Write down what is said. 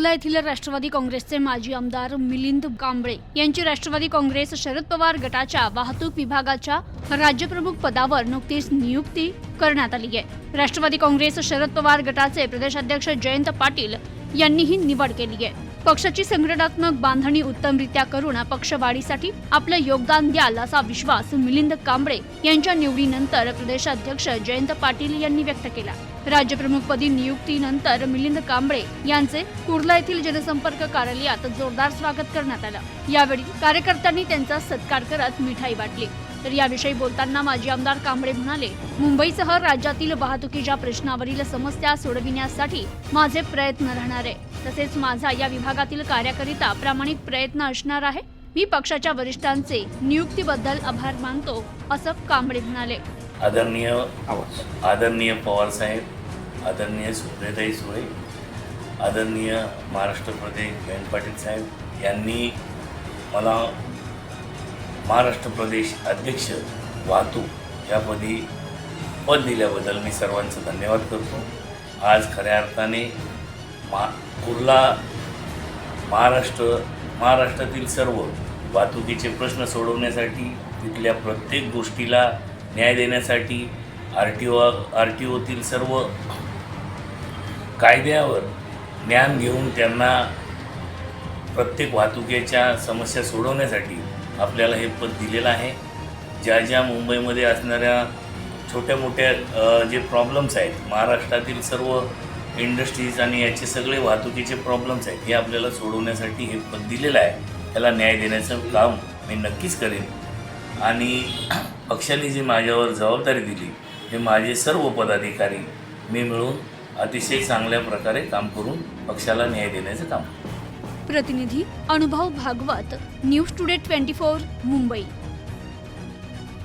कुर्ला येथील राष्ट्रवादी काँग्रेसचे माजी आमदार मिलिंद कांबळे यांची राष्ट्रवादी काँग्रेस शरद पवार गटाच्या वाहतूक विभागाच्या राज्यप्रमुख पदावर नुकतीच नियुक्ती करण्यात आली आहे. राष्ट्रवादी काँग्रेस शरद पवार गटाचे प्रदेशाध्यक्ष जयंत पाटील यांनीही निवड केली आहे. पक्षाची संघटनात्मक बांधणी उत्तमरित्या करून पक्षवाढीसाठी आपलं योगदान द्याल असा विश्वास मिलिंद कांबळे यांच्या निवडीनंतर प्रदेशाध्यक्ष जयंत पाटील यांनी व्यक्त केला. राज्यप्रमुखपदी नियुक्तीनंतर मिलिंद कांबळे यांचे कुर्ला येथील जनसंपर्क कार्यालयात जोरदार स्वागत करण्यात आलं. यावेळी कार्यकर्त्यांनी त्यांचा सत्कार करत मिठाई वाटली. तर याविषयी बोलताना माजी आमदार कांबळे म्हणाले मुंबईसह राज्यातील वाहतुकीच्या प्रश्नावरील समस्या सोडविण्यासाठी माझे प्रयत्न राहणार आहे. तसेच माझा या विभागातील कार्याकरिता प्रामाणिक प्रयत्न असणार आहे. मी पक्षाच्या वरिष्ठांचे नियुक्तीबद्दल आभार मानतो असं कांबळे म्हणाले. आदरणीय आदरणीय पवारसाहेब आदरणीय सुप्रियाताई सुळे आदरणीय महाराष्ट्र प्रदेश जयंत पाटील साहेब यांनी मला महाराष्ट्र प्रदेश अध्यक्ष वाहतूक यापदी पद दिल्याबद्दल मी सर्वांचं धन्यवाद करतो. आज खऱ्या अर्थाने मा कुर्ला महाराष्ट्र महाराष्ट्रातील सर्व वाहतुकीचे प्रश्न सोडवण्यासाठी तिथल्या प्रत्येक गोष्टीला न्याय देण्यासाठी R T O R T ओतील सर्व कायद्यावर ज्ञान घेऊन त्यांना प्रत्येक वाहतुकीच्या समस्या सोडवण्यासाठी आपल्याला हे पद दिलेलं आहे. ज्या ज्या मुंबईमध्ये असणाऱ्या छोट्या मोठ्या जे प्रॉब्लेम्स आहेत महाराष्ट्रातील सर्व इंडस्ट्रीज आणि याचे सगळे वाहतुकीचे प्रॉब्लेम्स आहेत हे आपल्याला सोडवण्यासाठी हे पद दिलेलं आहे. त्याला न्याय देण्याचं काम मी नक्कीच करेन. आणि पक्षाने जी माझ्यावर जबाबदारी दिली हे माझे सर्व पदाधिकारी मी मिळून अतिशय चांगल्या प्रकारे काम करून पक्षाला न्याय देण्याचं काम प्रतिनिधी Anubhav Bhagwat news today twenty four Mumbai.